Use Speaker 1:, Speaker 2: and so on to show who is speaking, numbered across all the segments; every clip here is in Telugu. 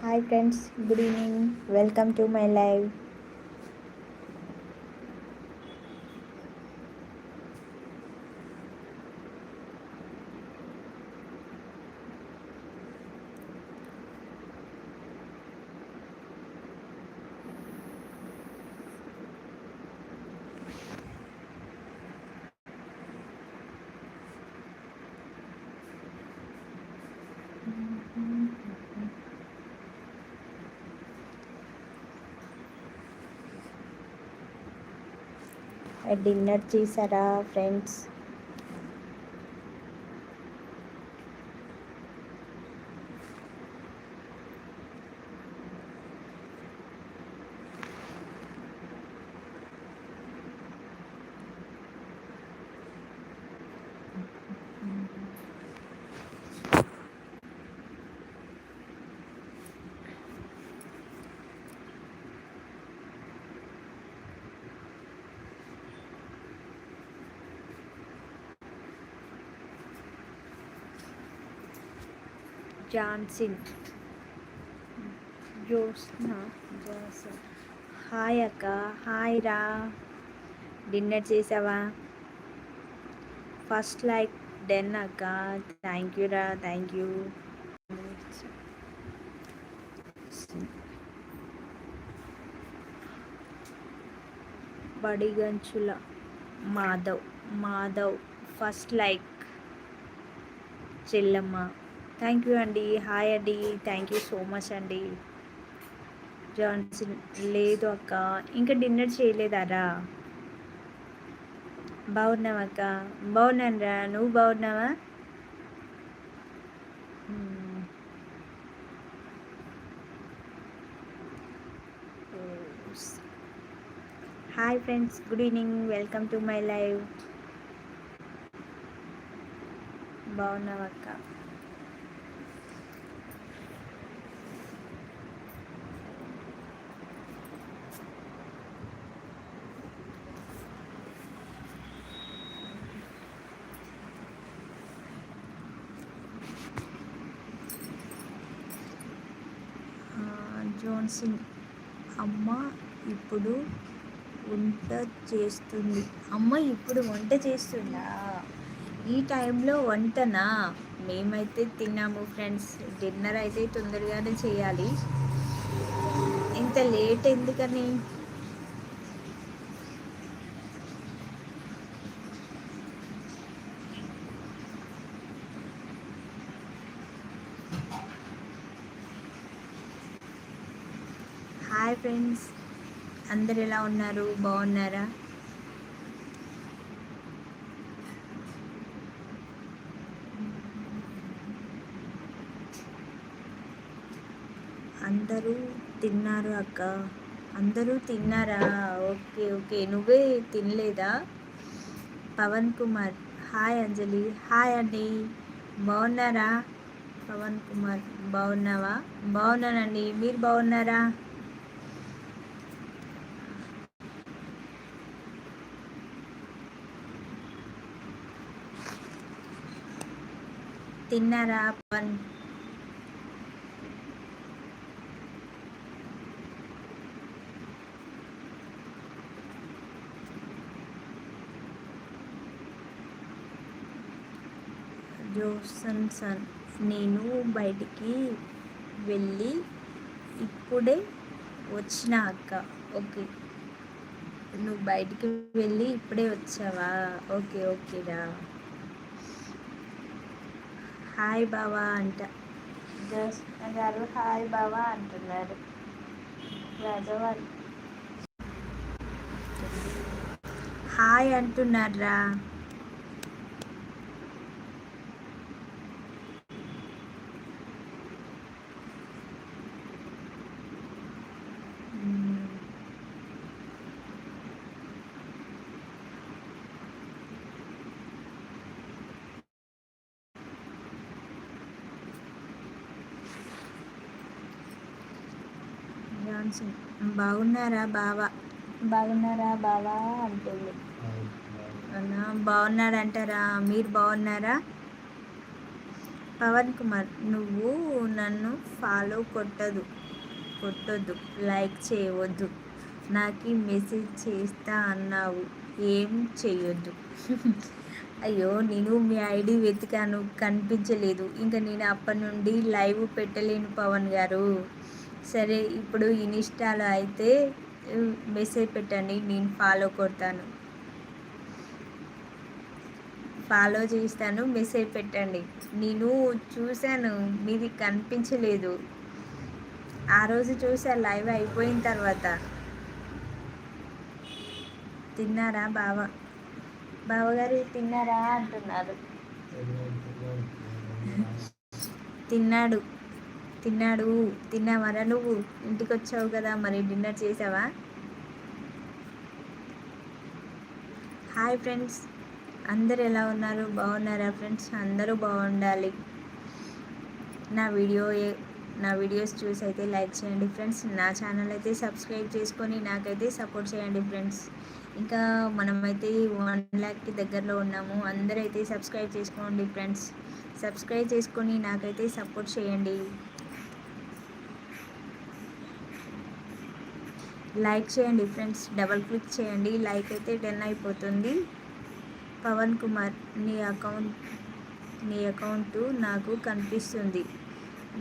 Speaker 1: Hi friends good evening welcome to my live dinner చేశారా ఫ్రెండ్స్? జాన్సిన్. జోస్నా జాసన్ హాయ్ అక్క. హాయ్ రా. డిన్నర్ చేసావా? ఫస్ట్ లైక్ డెన్ అక్క. థ్యాంక్ యూ రా thank you. Badiganchula Madhav Madhav. First like Chellamma. Thank you అండి. హాయ్ అండి. థ్యాంక్ యూ సో మచ్ అండి. జాన్సన్ లేదు అక్క. ఇంకా డిన్నర్ చేయలేదారా? బాగున్నావా అక్క? బాగున్నాను రా నువ్వు బాగున్నావా? Hi friends good evening welcome to my live బాగున్నావా అక్క జాన్సన్ అమ్మ ఇప్పుడు వంట చేస్తుంది. అమ్మ ఇప్పుడు వంట చేస్తుందా? ఈ టైంలో వంటనా? మేమైతే తిన్నాము ఫ్రెండ్స్. డిన్నర్ అయితే తొందరగానే చేయాలి. ఇంత లేట్ ఎందుకని హాయ్ ఫ్రెండ్స్ అందరు ఎలా ఉన్నారు? బాగున్నారా? అందరూ తిన్నారు అక్క. అందరూ తిన్నారా? Okay okay. నువ్వే తినలేదా? పవన్ కుమార్. హాయ్ అంజలి. హాయ్ అండి. బాగున్నారా? పవన్ కుమార్ బాగున్నావా? బాగున్నానండి. మీరు బాగున్నారా? తిన్నారా పవన్? జోసన్ సన్ నేను బయటికి వెళ్ళి ఇప్పుడే వచ్చిన అక్క. ఓకే. నువ్వు బయటికి వెళ్ళి ఇప్పుడే వచ్చావా? ఓకే ఓకేరా. హాయ్ బావా అంట. జోస్న గారు హాయ్ బావా అంటున్నారు. రాజవారి హాయ్ అంటున్నారా బాగున్నారా బావా? బాగున్నారా బావా అంటుంది. అన్నా బాగున్నారంటారా మీరు బాగున్నారా? పవన్ కుమార్ నువ్వు నన్ను ఫాలో కొట్టదు కొట్టొద్దు లైక్ చేయవద్దు. నాకు మెసేజ్ చేస్తా అన్నావు ఏం చేయొద్దు. అయ్యో నేను మీ ఐడి వెతికాను కనిపించలేదు. ఇంకా నేను అప్పటి నుండి లైవ్ పెట్టలేను పవన్ గారు. సరే ఇప్పుడు ఇన్స్టాలో అయితే మెసేజ్ పెట్టండి నేను ఫాలో కొడతాను. ఫాలో చేస్తాను మెసేజ్ పెట్టండి. నేను చూశాను మీది కనిపించలేదు. ఆ రోజు చూసా లైవ్ అయిపోయిన తర్వాత. తిన్నారా బావ? బావగారు తిన్నారా అంటున్నారు. తిన్నాడు. తిన్నాడు. తిన్నావరా నువ్వు? ఇంటికి వచ్చావు కదా మరి డిన్నర్ చేసావా? Hi friends. అందరు ఎలా ఉన్నారు? బాగున్నారా ఫ్రెండ్స్? అందరూ బాగుండాలి. నా వీడియో నా వీడియోస్ చూసి అయితే లైక్ చేయండి ఫ్రెండ్స్. నా ఛానల్ అయితే సబ్స్క్రైబ్ చేసుకొని నాకైతే సపోర్ట్ చేయండి ఫ్రెండ్స్. ఇంకా మనమైతే వన్ ల్యాక్కి దగ్గరలో ఉన్నాము. అందరైతే సబ్స్క్రైబ్ చేసుకోండి ఫ్రెండ్స్. సబ్స్క్రైబ్ చేసుకొని నాకైతే సపోర్ట్ చేయండి. లైక్ చేయండి ఫ్రెండ్స్ డబల్ క్లిక్ చేయండి. లైక్ అయితే టెన్ అయిపోతుంది. పవన్ కుమార్ నీ అకౌంట్ నీ అకౌంట్ నాకు కనిపిస్తుంది.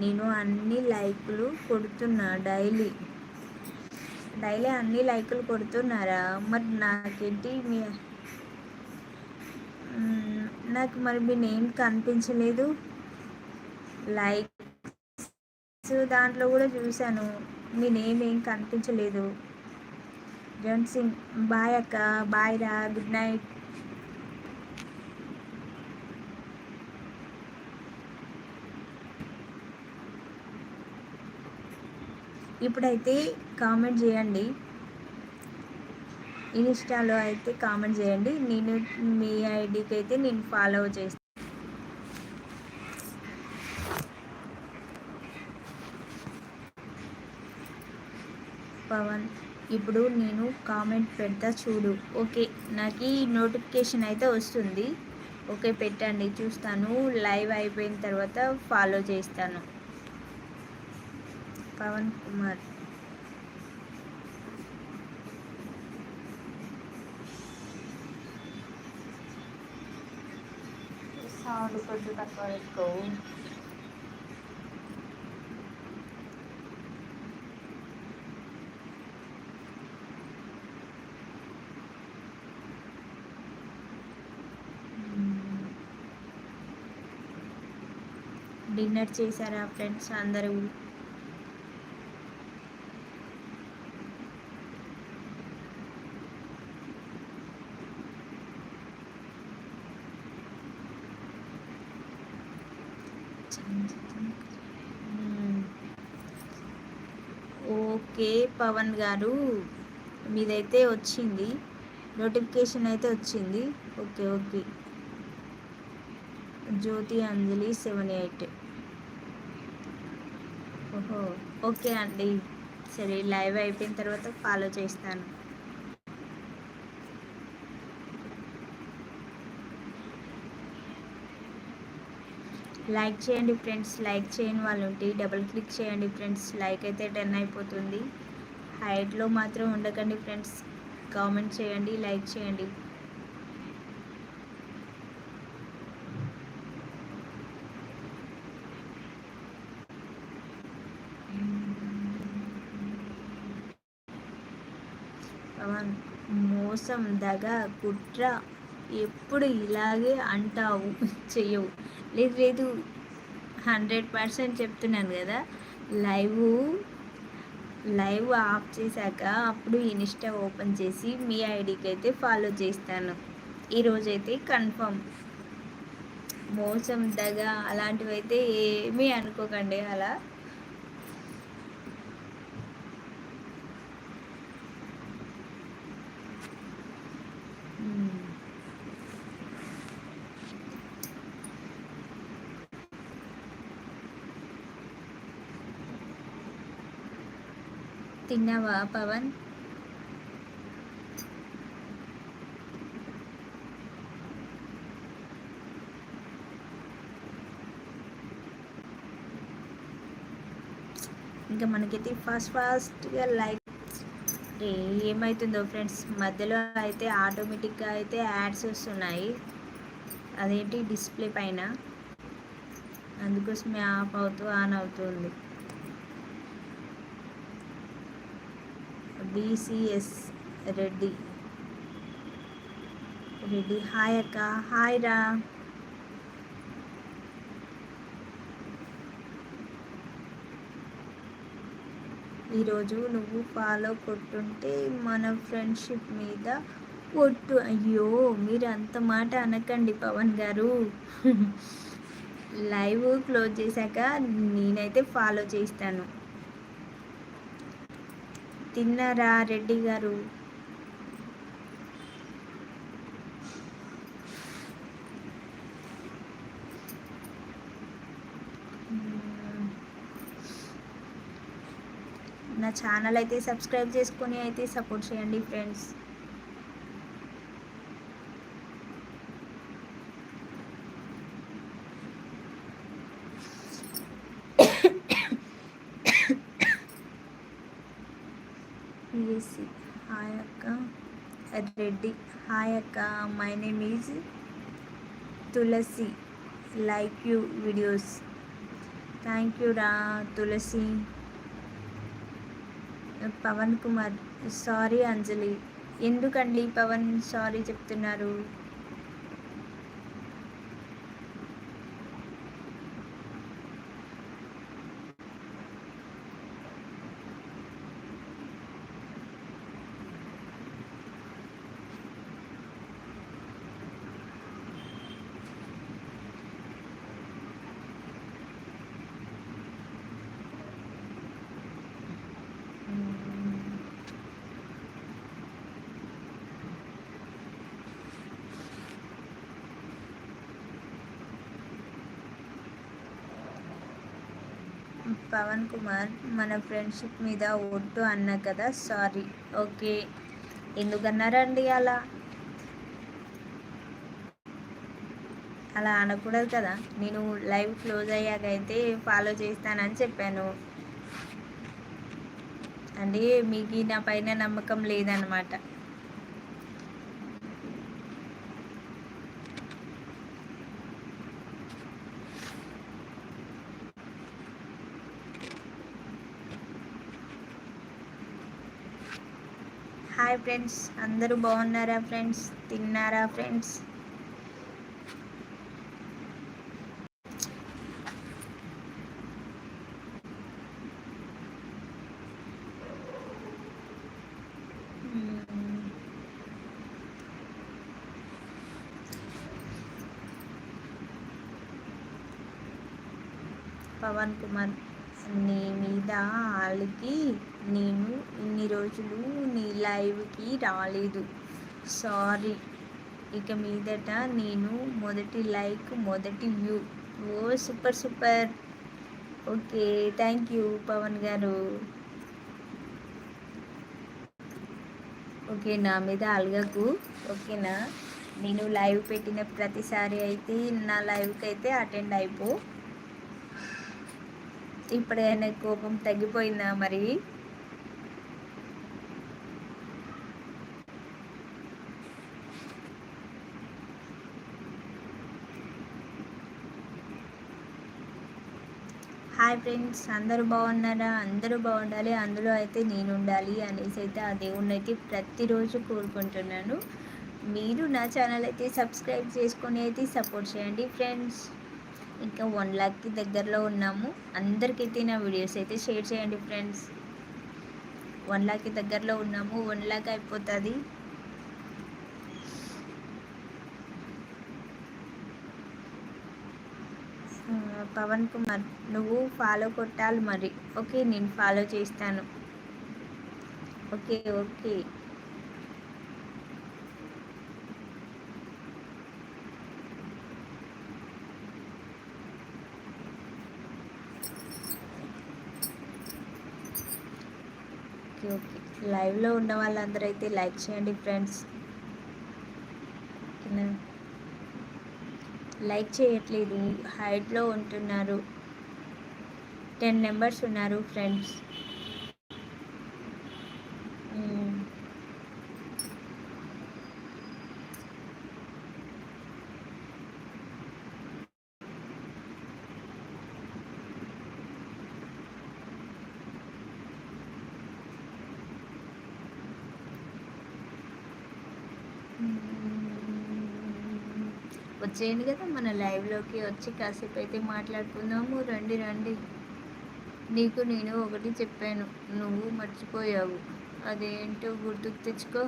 Speaker 1: నేను అన్ని లైకులు కొడుతున్నా డైలీ. డైలీ అన్ని లైకులు కొడుతున్నారా? మరి నాకేంటి మీ నాకు మరి మీ నేమ్ కనిపించలేదు. లైక్ దాంట్లో కూడా చూశాను. మీ నేమ్ ఏం కనిపించలేదు. జన్ సింగ్ బాయ్ అక్క బాయ్ రా గుడ్ నైట్ ఇప్పుడైతే కామెంట్ చేయండి. ఇన్స్టాలో అయితే కామెంట్ చేయండి. నేను మీ ఐడికి అయితే నేను ఫాలో చేస్తాను పవన్. ఇప్పుడు నేను కామెంట్ పెడతా చూడు. ఓకే నాకు ఈ నోటిఫికేషన్ అయితే వస్తుంది. ఓకే పెట్టండి. చూస్తాను. లైవ్ అయిపోయిన తర్వాత ఫాలో చేస్తాను. పవన్ కుమార్. సౌండ్ కొంచెం తక్కువ డిన్నర్ చేశారా ఫ్రెండ్స్ అందరూ? ఓకే పవన్ గారు మీదైతే వచ్చింది. నోటిఫికేషన్ అయితే వచ్చింది. Okay okay. Jyothi Anjali seven eight. Okay అండి. సరే లైవ్ అయిపోయిన తర్వాత ఫాలో చేస్తాను. లైక్ చేయండి ఫ్రెండ్స్ లైక్ చేయని వాళ్ళు ఉంటే డబుల్ క్లిక్ చేయండి ఫ్రెండ్స్ లైక్ అయితే టెన్ అయిపోతుంది. హైట్లో మాత్రం ఉండకండి ఫ్రెండ్స్ కామెంట్ చేయండి లైక్ చేయండి పవన్ మోసం దగ కుట్ర ఎప్పుడు ఇలాగే అంటావు? చెయ్యవు. లేదు లేదు. హండ్రెడ్ పర్సెంట్ చెప్తున్నాను కదా. లైవ్ లైవ్ ఆఫ్ చేశాక అప్పుడు ఇన్స్టా ఓపెన్ చేసి మీ ఐడికి అయితే ఫాలో చేస్తాను. ఈరోజైతే కన్ఫర్మ్. మోసం దగ అలాంటివైతే ఏమీ అనుకోకండి అలా. తిన్నావా పవన్? ఇంకా మనకైతే ఫాస్ట్ ఫాస్ట్గా లైక్ ఏమవుతుందో ఫ్రెండ్స్ మధ్యలో అయితే ఆటోమేటిక్గా అయితే యాడ్స్ వస్తున్నాయి. అదేంటి డిస్ప్లే పైన. అందుకోసమే ఆఫ్ అవుతూ ఆన్ అవుతుంది బీసీఎస్ రెడ్డి. రెడ్డి హాయ్ అక్క. హాయ్ రా. ఈరోజు నువ్వు ఫాలో కొట్టుంటే మన ఫ్రెండ్షిప్ మీద కొట్టు అయ్యో మీరు అంత మాట అనకండి పవన్ గారు. లైవ్ క్లోజ్ చేశాక నేనైతే ఫాలో చేస్తాను. తిన్నారా రెడ్డి గారు? నా ఛానల్ అయితే సబ్స్క్రైబ్ చేసుకొని అయితే సపోర్ట్ చేయండి ఫ్రెండ్స్. హాయ్ అక్క. రెడ్డి. హాయ్ అక్క. My name is Tulasi. Like you videos. Thank you రా తులసి. పవన్ కుమార్. సారీ అంజలి. ఎందుకండి పవన్ సారీ చెప్తున్నారు? పవన్ కుమార్ మన ఫ్రెండ్షిప్ మీద ఒట్టు అన్నా కదా? సారీ. ఓకే. ఎందుకన్నారండి అలా? అలా అనకూడదు కదా? నేను లైవ్ క్లోజ్ అయ్యాక అయితే ఫాలో చేస్తానని చెప్పాను. అంటే మీకు నా పైన నమ్మకం లేదనమాట హాయ్ ఫ్రెండ్స్. అందరూ బాగున్నారా ఫ్రెండ్స్? తిన్నారా ఫ్రెండ్స్? పవన్ కుమార్ నీ మీద వాళ్ళకి నేను ఇన్ని రోజులు నీ లైవ్కి రాలేదు. సారీ. ఇక మీదట నేను మొదటి లైక్ మొదటి view. Oh super super. Okay thank you Pavan గారు. ఓకే నా మీద అలగకు. ఓకేనా? నేను లైవ్ పెట్టిన ప్రతిసారి అయితే నా లైవ్కి అయితే అటెండ్ అయిపో. ఇప్పుడైనా కోపం తగ్గిపోయిందా మరి? హాయ్ ఫ్రెండ్స్ అందరూ బాగున్నారా? అందరూ బాగుండాలి అందులో అయితే నేను ఉండాలి అనేసి అయితే ఆ దేవుణ్ణి అయితే ప్రతిరోజు కోరుకుంటున్నాను. మీరు నా ఛానల్ అయితే సబ్స్క్రైబ్ చేసుకొని అయితే సపోర్ట్ చేయండి ఫ్రెండ్స్. ఇంకా వన్ ల్యాక్కి దగ్గరలో ఉన్నాము. అందరికైతే నా వీడియోస్ అయితే షేర్ చేయండి ఫ్రెండ్స్. వన్ ల్యాక్కి దగ్గరలో ఉన్నాము. వన్ ల్యాక్ అయిపోతుంది. పవన్ కుమార్ నువ్వు ఫాలో కొట్టాలి మరి. ఓకే నేను ఫాలో చేస్తాను. Okay okay. Okay okay. లైవ్లో ఉన్న వాళ్ళందరూ అయితే లైక్ చేయండి ఫ్రెండ్స్ లైక్ చేయట్లేదు. హైట్లో ఉంటున్నారు. టెన్ మెంబర్స్ ఉన్నారు ఫ్రెండ్స్. వచ్చేయండి కదా మన లైవ్లోకి వచ్చి కాసేపు అయితే మాట్లాడుకుందాము. రండి రండి. నీకు నేను ఒకటి చెప్పాను నువ్వు మర్చిపోయావు. అదేంటో గుర్తుకు తెచ్చుకో.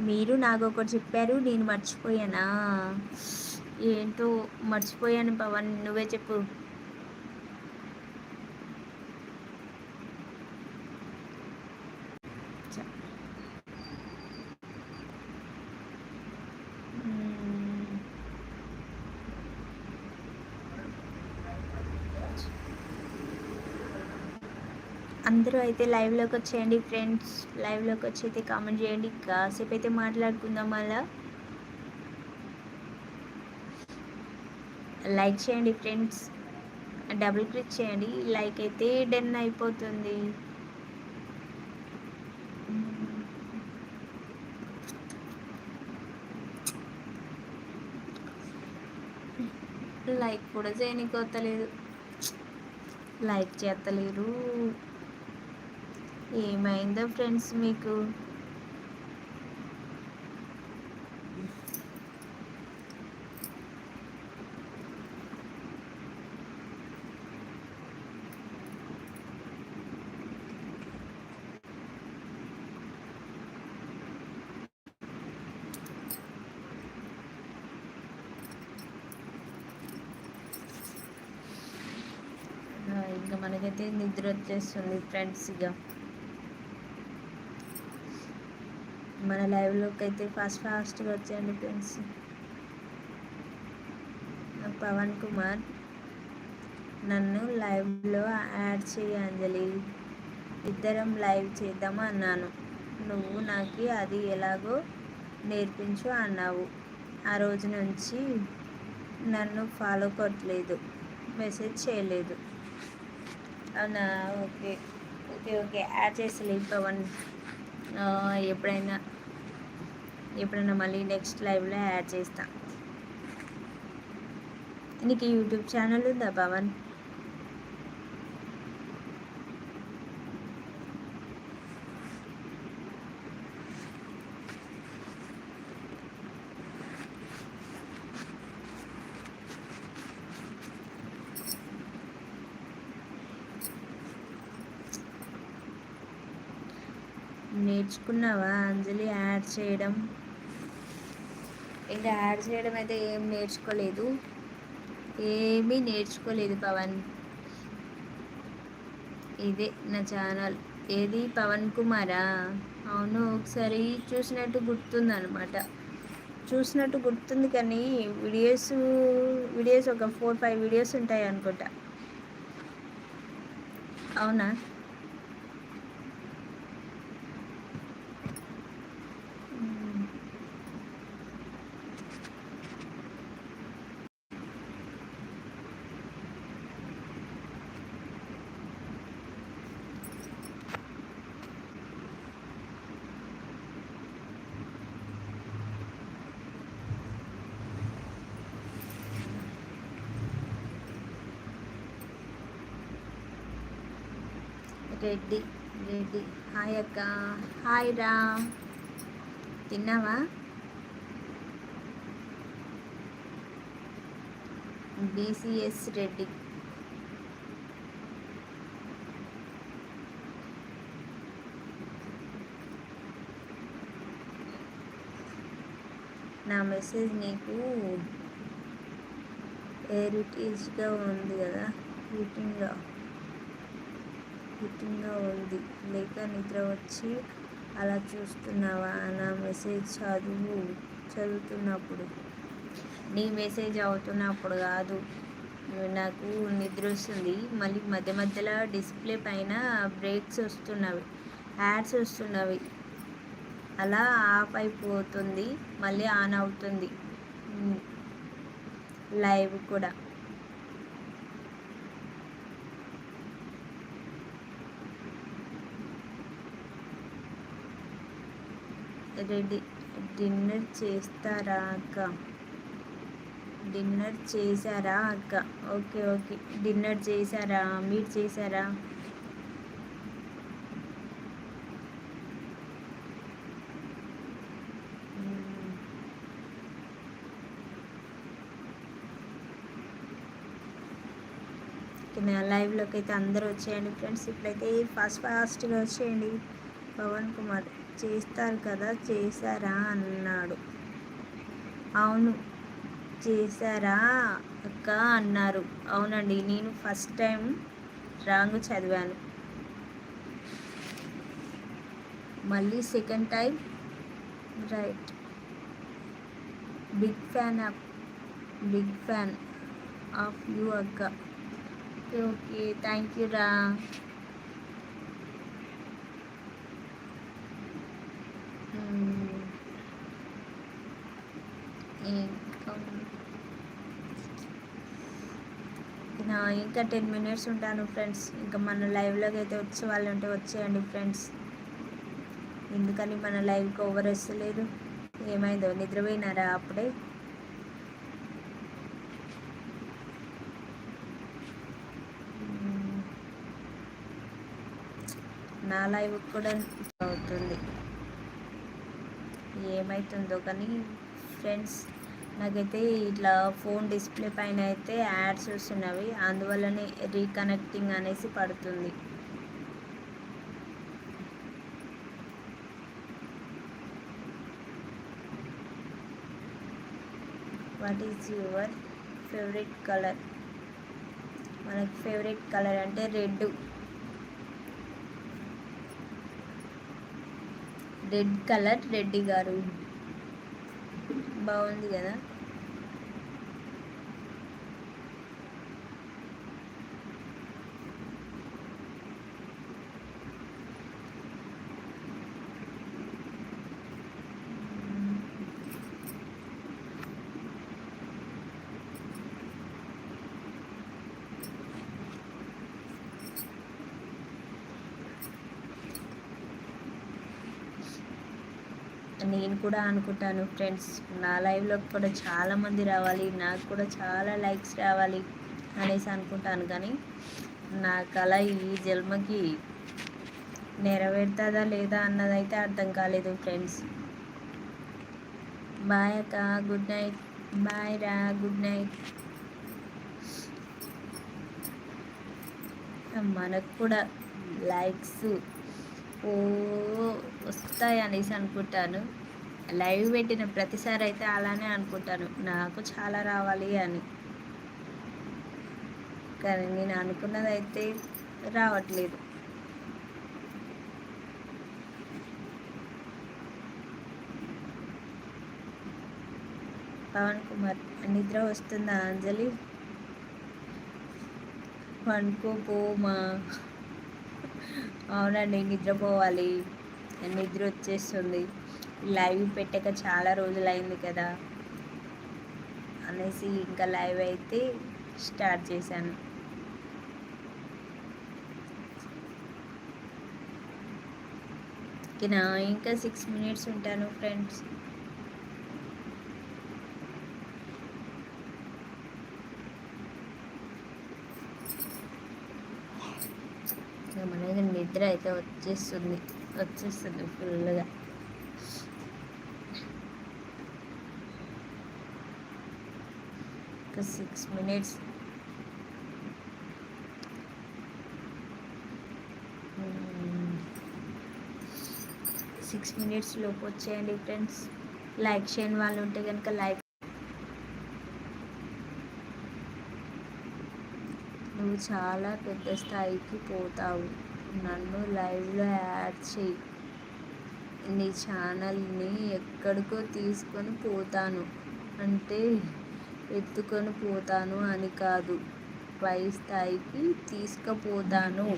Speaker 1: మీరు నాకు ఒకటి చెప్పారు నేను మర్చిపోయానా? ఏంటో మర్చిపోయాను పవన్ నువ్వే చెప్పు. అందరూ అయితే లైవ్లోకి వచ్చేయండి ఫ్రెండ్స్ లైవ్లోకి వచ్చి అయితే కామెంట్ చేయండి. కాసేపు అయితే మాట్లాడుకుందాం అలా లైక్ చేయండి ఫ్రెండ్స్ డబుల్ క్లిక్ చేయండి. లైక్ అయితే డెన్ అయిపోతుంది. లైక్ కూడా చేయనికొత్తలేదు లైక్ చేస్తలేరు. ఏమైందో ఫ్రెండ్స్ మీకు? ఇంకా మనకైతే నిద్ర వచ్చేస్తుంది ఫ్రెండ్స్ ఇక మన లైవ్లోకి అయితే ఫాస్ట్ ఫాస్ట్గా వచ్చేయండి ఫ్రెండ్స్. పవన్ కుమార్ నన్ను లైవ్లో యాడ్ చేయి అంజలి. ఇద్దరం లైవ్ చేద్దామా అన్నాను. నువ్వు నాకు అది ఎలాగో నేర్పించు అన్నావు. ఆ రోజు నుంచి నన్ను ఫాలో కొట్టలేదు. మెసేజ్ చేయలేదు. అవునా? ఓకే. Okay okay. యాడ్ చేసలే పవన్. ఎప్పుడైనా ఎప్పుడైనా మళ్ళీ నెక్స్ట్ లైవ్లో యాడ్ చేస్తా. నీకు యూట్యూబ్ ఛానల్ ఉందా పవన్? నేర్చుకున్నావా? అంజలి యాడ్ చేయడం? ఇంకా యాడ్ చేయడం అయితే ఏం నేర్చుకోలేదు. ఏమీ నేర్చుకోలేదు పవన్. ఇదే నా ఛానల్. ఏది? పవన్ కుమారా? అవును ఒకసారి చూసినట్టు గుర్తుంది అనమాట చూసినట్టు గుర్తుంది కానీ వీడియోస్ వీడియోస్ ఒక ఫోర్ ఫైవ్ వీడియోస్ ఉంటాయి అనుకుంటా అవునా? రెడ్డి రెడ్డి. హాయ్ అక్క. హాయ్ రా తిన్నావా? బీసీఎస్ రెడ్డి. నా మెసేజ్ నీకు ఎరిటేజ్గా ఉంది కదా రీటింగ్గా హిట్టింగ్గా ఉంది. లేక నిద్ర వచ్చి అలా చూస్తున్నావా నా మెసేజ్ చదువు చదువుతున్నప్పుడు. నీ మెసేజ్ అవుతున్నప్పుడు కాదు. నాకు నిద్ర వస్తుంది. మళ్ళీ మధ్య మధ్యలో డిస్ప్లే పైన బ్రేక్స్ వస్తున్నవి యాడ్స్ వస్తున్నవి. అలా ఆఫ్ అయిపోతుంది. మళ్ళీ ఆన్ అవుతుంది. లైవ్ కూడా. రెడీ. డిన్నర్ చేస్తారా అక్క? డిన్నర్ చేశారా అక్క? Okay okay. డిన్నర్ చేశారా? మీరు చేశారా? నా లైవ్లోకి అయితే అందరూ వచ్చేయండి ఫ్రెండ్స్. ఇప్పుడైతే ఫాస్ట్ ఫాస్ట్గా వచ్చేయండి పవన్ కుమార్. చేస్తారు కదా చేశారా అన్నాడు. అవును చేశారా అక్క అన్నారు. అవునండి నేను ఫస్ట్ టైం రాంగ్ చదివాను. మళ్ళీ second time right. Big fan of big fan of you అక్క. ఓకే ఓకే థ్యాంక్ యూ రా. ఇంకా టెన్ మినిట్స్ ఉంటాను ఫ్రెండ్స్. ఇంకా మన లైవ్లోకి అయితే వచ్చే వాళ్ళు ఉంటే వచ్చేయండి ఫ్రెండ్స్. ఎందుకని మన లైవ్కి ఓవర్ వస్తలేదు. ఏమైందో? నిద్రపోయినారా అప్పుడే? నా లైవ్ కూడా అవుతుంది. ఏమవుతుందో కానీ ఫ్రెండ్స్ నాకైతే ఇట్లా ఫోన్ డిస్ప్లే పైన అయితే యాడ్స్ వస్తున్నవి అందువల్లనే రీకనెక్టింగ్ అనేసి పడుతుంది. What is your favourite colour మనకి ఫేవరెట్ కలర్ అంటే రెడ్. రెడ్ కలర్ రెడ్డి గారు. బాగుంది కదా? నేను కూడా అనుకుంటాను ఫ్రెండ్స్. నా లైవ్లోకి కూడా చాలామంది రావాలి నాకు కూడా చాలా లైక్స్ రావాలి అనేసి అనుకుంటాను. కానీ నా కళ ఈ జన్మకి నెరవేరుతుందా లేదా అన్నదైతే అర్థం కాలేదు ఫ్రెండ్స్. బాయ్ అక్క గుడ్ నైట్ బాయ్ రా గుడ్ నైట్ మనకు కూడా లైక్స్ ఓ వస్తాయి అనేసి అనుకుంటాను. లైవ్ పెట్టిన ప్రతిసారి అయితే అలానే అనుకుంటాను. నాకు చాలా రావాలి అని. కానీ నేను అనుకున్నది అయితే రావట్లేదు. పవన్ కుమార్ నిద్ర వస్తుందా అంజలి? పనుకోపోమా అవునండి నిద్రపోవాలి. నిద్ర వచ్చేస్తుంది. లైవ్ పెట్టాక చాలా రోజులైంది కదా అనేసి ఇంకా లైవ్ అయితే స్టార్ట్ చేశాను. ఇంకా సిక్స్ మినిట్స్ ఉంటాను ఫ్రెండ్స్. మనకి నిద్ర అయితే వచ్చేస్తుంది వచ్చేస్తుంది ఫుల్గా. ఒక సిక్స్ మినిట్స్ సిక్స్ మినిట్స్ లోపు వచ్చేయండి ఫ్రెండ్స్ లైక్ చేయని వాళ్ళు ఉంటే కనుక లైక్ నువ్వు చాలా పెద్ద స్థాయికి పోతావు. నన్ను లైవ్లో యాడ్ చేయి. నీ ఛానల్ని ఎక్కడికో తీసుకొని పోతాను. అంటే ఎత్తుకొని పోతాను అని కాదు. పై స్థాయికి తీసుకుపోతాను.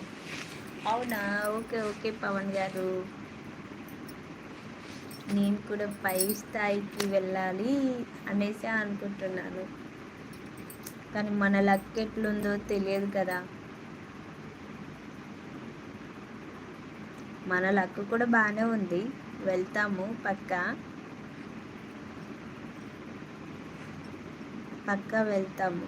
Speaker 1: అవునా? ఓకే ఓకే పవన్ గారు. నేను కూడా పై స్థాయికి వెళ్ళాలి అనేసి అనుకుంటున్నాను. కానీ మన లక్ ఎట్లుందో తెలియదు కదా. మన లక్ కూడా బాగానే ఉంది. వెళ్తాము పక్క. పక్క వెళ్తాము.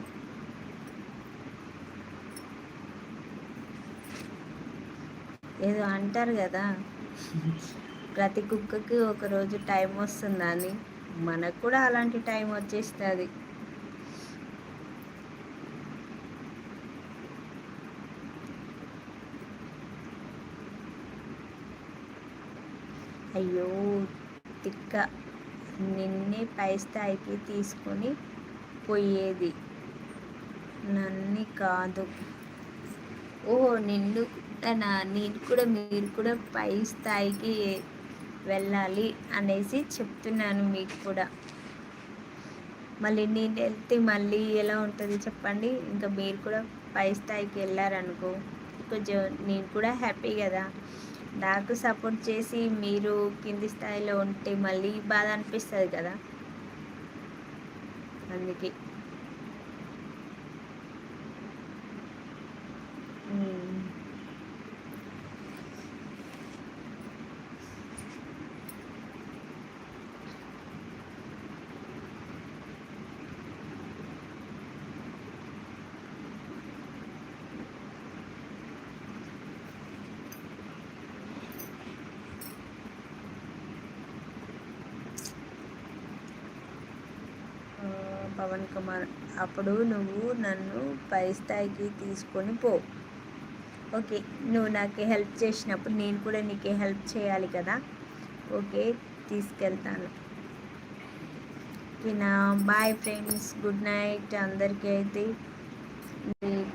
Speaker 1: ఏదో అంటారు కదా ప్రతి కుక్కకి ఒకరోజు టైం వస్తుందని. మనకు కూడా అలాంటి టైం వచ్చేస్తుంది. అయ్యో తిక్క. నిన్నే పై స్థాయికి తీసుకొని పోయేది. నన్ను కాదు. ఓ నిన్ను నా నేను కూడా మీరు కూడా పై స్థాయికి వెళ్ళాలి అనేసి చెప్తున్నాను మీకు కూడా. మళ్ళీ నేను వెళ్తే మళ్ళీ ఎలా ఉంటుంది చెప్పండి? ఇంకా మీరు కూడా పై స్థాయికి వెళ్ళారనుకో కొంచెం నేను కూడా హ్యాపీ కదా. నాకు సపోర్ట్ చేసి మీరు కింది స్థాయిలో ఉంటే మళ్ళీ బాధ అనిపిస్తుంది కదా. అందుకే అప్పుడు నువ్వు నన్ను పై స్థాయికి తీసుకొని పో. ఓకే నువ్వు నాకు హెల్ప్ చేసినప్పుడు నేను కూడా నీకు హెల్ప్ చేయాలి కదా? ఓకే తీసుకెళ్తాను. నా బాయ్ ఫ్రెండ్స్ గుడ్ నైట్ అందరికీ అయితే.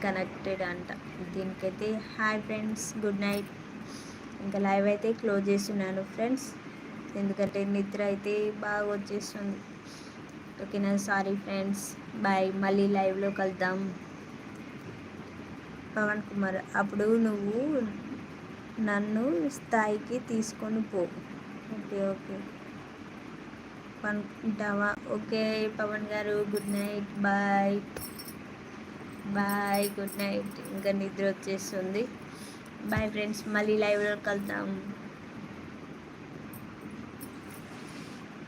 Speaker 1: కనెక్టెడ్ అంట. దీనికైతే హాయ్ ఫ్రెండ్స్ గుడ్ నైట్. ఇంకా లైవ్ అయితే క్లోజ్ చేస్తున్నాను ఫ్రెండ్స్. ఎందుకంటే నిద్ర అయితే బాగా వచ్చేస్తుంది. ఓకేనా సారీ ఫ్రెండ్స్. బాయ్ మళ్ళీ లైవ్లో కలుద్దాం. పవన్ కుమార్ అప్పుడు నువ్వు నన్ను స్థాయికి తీసుకొని పో. Okay okay. అనుకుంటావా ఓకే పవన్ గారు good night. Bye bye good night. ఇంకా నిద్ర వచ్చేస్తుంది. బాయ్ ఫ్రెండ్స్ మళ్ళీ లైవ్లో కలుద్దాం.